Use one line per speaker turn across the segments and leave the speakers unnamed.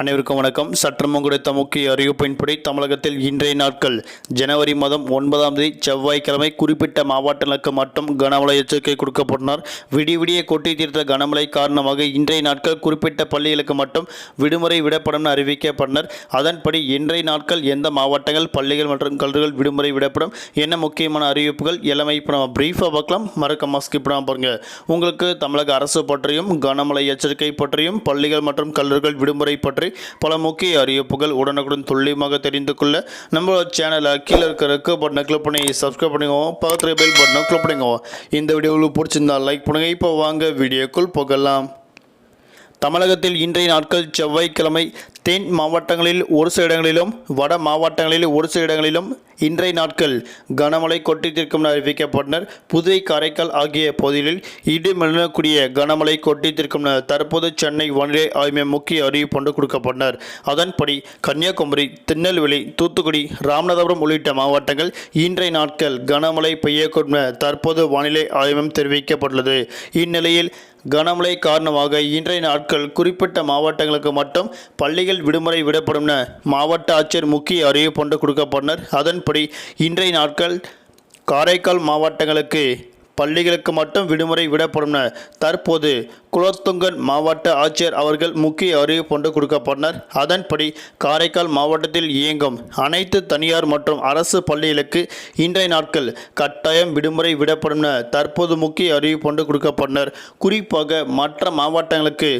அனைவருக்கும் வணக்கம். சற்றம் கிடைத்த முக்கிய அறிவிப்பின்படி தமிழகத்தில் இன்றைய நாட்கள் ஜனவரி மாதம் ஒன்பதாம் தேதி செவ்வாய்க்கிழமை குறிப்பிட்ட மாவட்டங்களுக்கு மட்டும் கனமழை எச்சரிக்கை கொடுக்கப்பட்டனர் விடிய விடிய கொட்டி தீர்த்த கனமழை காரணமாக இன்றைய நாட்கள் குறிப்பிட்ட பள்ளிகளுக்கு மட்டும் விடுமுறை விடப்படும் அறிவிக்கப்பட்டனர். அதன்படி இன்றைய நாட்கள் எந்த மாவட்டங்கள் பள்ளிகள் மற்றும் கல்லூரிகள் விடுமுறை விடப்படும் என்ன முக்கியமான அறிவிப்புகள் எல்லாமே இப்போ நம்ம பிரீஃபாக பார்க்கலாம். மறக்காம ஸ்கிப் பண்ணாம பாருங்க. உங்களுக்கு தமிழக அரசு பற்றியும் கனமழை எச்சரிக்கை பற்றியும் பள்ளிகள் மற்றும் கல்லூரிகள் விடுமுறை பற்றி பற்றி பல முக்கிய அறிவிப்புகள் உடனுக்குடன் துல்லியமாக தெரிந்து கொள்ள நம்மளோட சேனலை கீழே இருக்கிற ரெக்க பட்டனை கிளிக் பண்ணி சப்ஸ்கிரைப் பண்ணிக்கோங்க பக்கத்தில் பெல் பட்டனை கிளிக் பண்ணிக்கோங்க இந்த வீடியோ உங்களுக்கு பிடிச்சிருந்தா லைக் பண்ணுங்கள் இப்போ வாங்க வீடியோக்குள் போகலாம். தமிழகத்தில் இன்றைய நாட்கள் செவ்வாய்க்கிழமை தென் மாவட்டங்களில் ஒரு சில இடங்களிலும் வட மாவட்டங்களில் ஒரு சில இடங்களிலும் இன்றைய நாட்கள் கனமழை கொட்டித்திருக்கும் என அறிவிக்கப்பட்டனர். புதுவை காரைக்கால் ஆகிய பகுதிகளில் இடிமின்னக்கூடிய கனமழை கொட்டித்திருக்கும் என தற்போது சென்னை வானிலை ஆய்வு முக்கிய அறிவிப்பு ஒன்று கொடுக்கப்பட்டனர். அதன்படி கன்னியாகுமரி திருநெல்வேலி தூத்துக்குடி ராமநாதபுரம் உள்ளிட்ட மாவட்டங்கள் இன்றைய நாட்கள் கனமழை பெய்யக்கூடும் என தற்போது வானிலை ஆய்வம் தெரிவிக்கப்பட்டுள்ளது. இந்நிலையில் கனமழை காரணமாக இன்றைய நாட்கள் குறிப்பிட்ட மாவட்டங்களுக்கு மட்டும் பள்ளிகள் விடுமுறை விடப்படும் என மாவட்ட ஆட்சியர் முக்கிய அறிவிப்பு ஒன்று கொடுக்கப்பட்டனர். அதன்படி இன்றைய நாட்கள் காரைக்கால் மாவட்டங்களுக்கு பள்ளிகளுக்கு மட்டும் விடுமுறை விடப்படும் என தற்போது குலோத்துங்கன் மாவட்ட ஆட்சியர் அவர்கள் முக்கிய அறிவிப்பு ஒன்று கொடுக்கப்பட்டனர். அதன்படி காரைக்கால் மாவட்டத்தில் இயங்கும் அனைத்து தனியார் மற்றும் அரசு பள்ளிகளுக்கு இன்றைய நாட்கள் கட்டாயம் விடுமுறை விடப்படும் என தற்போது முக்கிய அறிவிப்பு ஒன்று கொடுக்கப்பட்டனர். குறிப்பாக மற்ற மாவட்டங்களுக்கு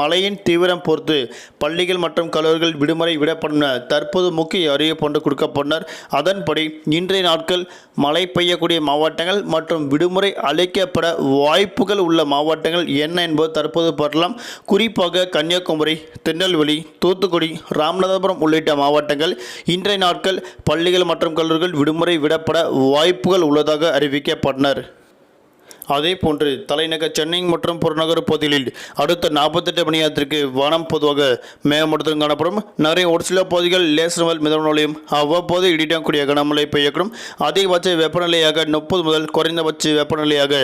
மழையின் தீவிரம் பொறுத்து பள்ளிகள் மற்றும் கல்லூரிகள் விடுமுறை விடப்படும் என தற்போது முக்கிய அறிவிப்பு ஒன்று கொடுக்கப்பட்டனர். அதன்படி இன்றைய நாட்கள் மழை பெய்யக்கூடிய மாவட்டங்கள் மற்றும் விடுமுறை அழைக்கப்பட வாய்ப்புகள் உள்ள மாவட்டங்கள் என்ன என்பது தற்போது பார்க்கலாம். குறிப்பாக கன்னியாகுமரி திருநெல்வேலி தூத்துக்குடி ராமநாதபுரம் உள்ளிட்ட மாவட்டங்கள் இன்றைய நாட்கள் பள்ளிகள் மற்றும் கல்லூரிகள் விடுமுறை விடப்பட வாய்ப்புகள் உள்ளதாக அறிவிக்கப்பட்டனர். அதே போன்று தலைநகர் சென்னை மற்றும் புறநகர் பகுதிகளில் அடுத்த நாற்பத்தெட்டு மணி நேரத்திற்கு வனம் பொதுவாக மேகமூட்டத்துடன் காணப்படும். நிறைய ஒரு சில பகுதிகள் லேசர் முதல் மிதமலையும் அவ்வப்போது இடிடக்கூடிய கனமழை பெய்யக்கூடும். அதிகபட்ச வெப்பநிலையாக முப்பது முதல் குறைந்தபட்ச வெப்பநிலையாக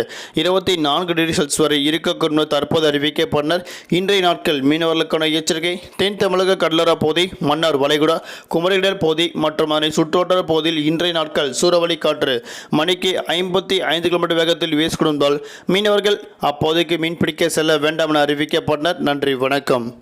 இருபத்தி நான்கு டிகிரி செல்சியஸ் வரை இருக்கக்கூடும் தற்போது அறிவிக்கப்பட்டனர். இன்றைய நாட்கள் மீனவர்களுக்கான எச்சரிக்கை. தென் தமிழக கடலோரா பகுதி மன்னார் வளைகுடா குமரிடர் பகுதி மற்றும் அதனை சுற்றுவட்டார பகுதியில் இன்றைய நாட்கள் சூறாவளி காற்று மணிக்கு ஐம்பத்தி ஐந்து கிலோமீட்டர் வேகத்தில் வீசிக்கொண்டால் மீனவர்கள் அப்போதைக்கு மீன்பிடிக்க செல்ல வேண்டாம் என அறிவிக்கப்பட்டனர். நன்றி வணக்கம்.